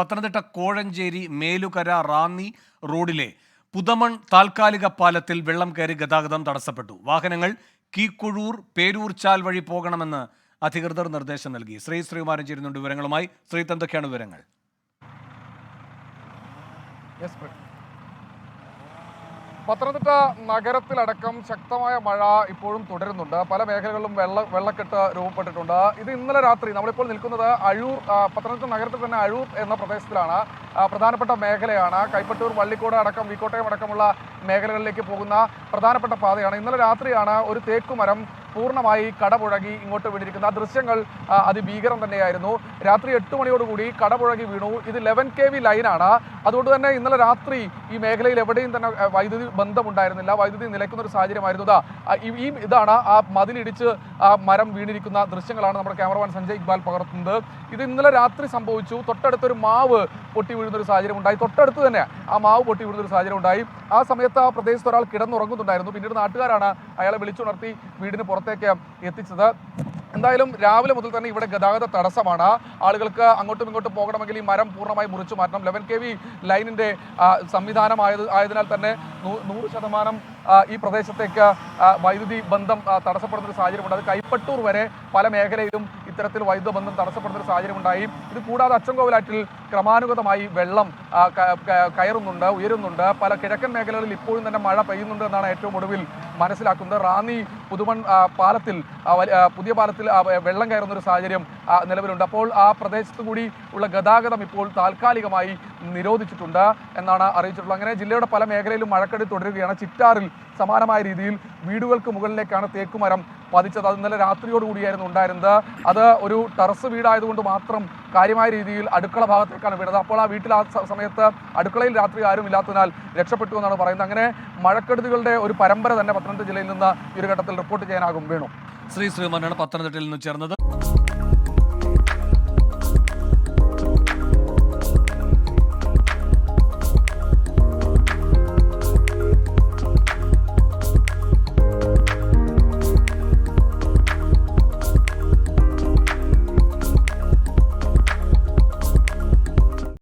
പത്തനംതിട്ട കോഴഞ്ചേരി മേലുകര റാന്നി റോഡിലെ പുതമൺ താൽക്കാലിക പാലത്തിൽ വെള്ളം കയറി ഗതാഗതം തടസ്സപ്പെട്ടു. വാഹനങ്ങൾ കീക്കുഴൂർ പേരൂർ ചാൽ വഴി പോകണമെന്ന് അധികൃതർ നിർദ്ദേശം നൽകി. ശ്രീ ശ്രീകുമാരൻ ചേരുന്നുണ്ട് വിവരങ്ങളുമായി. ശ്രീ എന്തൊക്കെയാണ് വിവരങ്ങൾ. പത്തനംതിട്ട നഗരത്തിലടക്കം ശക്തമായ മഴ ഇപ്പോഴും തുടരുന്നുണ്ട്. പല മേഖലകളിലും വെള്ള വെള്ളക്കെട്ട് രൂപപ്പെട്ടിട്ടുണ്ട്. ഇത് ഇന്നലെ രാത്രി നമ്മളിപ്പോൾ നിൽക്കുന്നത് അഴൂർ പത്തനംതിട്ട നഗരത്തിൽ തന്നെ അഴൂർ എന്ന പ്രദേശത്തിലാണ്. പ്രധാനപ്പെട്ട മേഖലയാണ്. കൈപ്പറ്റൂർ വള്ളിക്കോട് അടക്കം വിക്കോട്ടയം അടക്കമുള്ള മേഖലകളിലേക്ക് പോകുന്ന പ്രധാനപ്പെട്ട പാതയാണ്. ഇന്നലെ രാത്രിയാണ് ഒരു തേക്കുമരം പൂർണമായി കടപുഴകി ഇങ്ങോട്ട് വീണിരിക്കുന്ന ആ ദൃശ്യങ്ങൾ അതിഭീകരം തന്നെയായിരുന്നു. രാത്രി എട്ട് മണിയോടുകൂടി കടപുഴകി വീണു. ഇത് ലെവൻ കെ വി ലൈനാണ് അതുകൊണ്ട് തന്നെ ഇന്നലെ രാത്രി ഈ മേഖലയിൽ എവിടെയും തന്നെ വൈദ്യുതി ബന്ധമുണ്ടായിരുന്നില്ല. വൈദ്യുതി നിലയ്ക്കുന്ന ഒരു സാഹചര്യമായിരുന്നു ഇതാ. ഈ ഇതാണ് ആ മതിലിടിച്ച് ആ മരം വീണിരിക്കുന്ന ദൃശ്യങ്ങളാണ് നമ്മുടെ ക്യാമറമാൻ സഞ്ജയ് ഇക്ബാൽ പകർത്തുന്നത്. ഇത് ഇന്നലെ രാത്രി സംഭവിച്ചു. തൊട്ടടുത്തൊരു മാവ് പൊട്ടി വീഴുന്ന ഒരു സാഹചര്യം ഉണ്ടായി തൊട്ടടുത്ത് തന്നെ ആ മാവ് പൊട്ടി വീഴുന്ന ഒരു സാഹചര്യം ഉണ്ടായി ആ സമയത്ത് ആ പ്രദേശത്ത് ഒരാൾ കിടന്നുറങ്ങുന്നുണ്ടായിരുന്നു. പിന്നീട് നാട്ടുകാരാണ് അയാളെ വിളിച്ചുണർത്തി വീടിന് പുറത്തേക്ക് എത്തിച്ചത്. എന്തായാലും രാവിലെ മുതൽ തന്നെ ഇവിടെ ഗതാഗത തടസ്സമാണ്. ആളുകൾക്ക് അങ്ങോട്ടും ഇങ്ങോട്ടും പോകണമെങ്കിൽ ഈ മരം പൂർണമായി മുറിച്ചു മാറ്റണം. ലെവൻ കെ വി ലൈനിന്റെ സംവിധാനമായത് ആയതിനാൽ തന്നെ നൂറ് ശതമാനം ഈ പ്രദേശത്തേക്ക് വൈദ്യുതി ബന്ധം തടസ്സപ്പെടുന്ന ഒരു സാഹചര്യമുണ്ട്. അത് കൈപ്പട്ടൂർ വരെ പല മേഖലയിലും ഇത്തരത്തിൽ വൈദ്യുത ബന്ധം തടസ്സപ്പെടുന്ന ഒരു സാഹചര്യം ഉണ്ടായി ഇത് കൂടാതെ അച്ചൻകോവിലാറ്റിൽ ക്രമാനുഗതമായി വെള്ളം കയറുന്നുണ്ട് ഉയരുന്നുണ്ട്. പല കിഴക്കൻ മേഖലകളിൽ ഇപ്പോഴും തന്നെ മഴ പെയ്യുന്നുണ്ട് എന്നാണ് ഏറ്റവും ഒടുവിൽ മനസ്സിലാക്കുന്നത്. റാന്നി പുതുമൺ പാലത്തിൽ പുതിയ പാലത്തിൽ വെള്ളം കയറുന്ന ഒരു സാഹചര്യം നിലവിലുണ്ട്. അപ്പോൾ ആ പ്രദേശത്തു കൂടി ഉള്ള ഗതാഗതം ഇപ്പോൾ താൽക്കാലികമായി നിരോധിച്ചിട്ടുണ്ട് എന്നാണ് അറിയിച്ചിട്ടുള്ളത്. അങ്ങനെ ജില്ലയുടെ പല മേഖലയിലും മഴക്കെടുതി തുടരുകയാണ്. ചിറ്റാറിൽ സമാനമായ രീതിയിൽ വീടുകൾക്ക് മുകളിലേക്കാണ് തേക്കുമരം പതിച്ചത്. അത് ഇന്നലെ രാത്രിയോടുകൂടിയായിരുന്നു ഉണ്ടായിരുന്നത്. അത് ഒരു ടെറസ് വീടായതുകൊണ്ട് മാത്രം കാര്യമായ രീതിയിൽ അടുക്കള ഭാഗത്തേക്കാണ് വീണത് അപ്പോൾ ആ വീട്ടിൽ ആ സമയത്ത് അടുക്കളയിൽ രാത്രി ആരും ഇല്ലാത്തതിനാൽ രക്ഷപ്പെട്ടു എന്നാണ് പറയുന്നത്. അങ്ങനെ മഴക്കെടുതികളുടെ ഒരു പരമ്പര തന്നെ പത്തനംതിട്ട ജില്ലയിൽ നിന്ന് ഈ ഒരു ഘട്ടത്തിൽ റിപ്പോർട്ട് ചെയ്യാനാകും വേണു. ശ്രീ ശ്രീമാനാണ് പത്തനംതിട്ടയിൽ നിന്ന് ചേർന്നത്.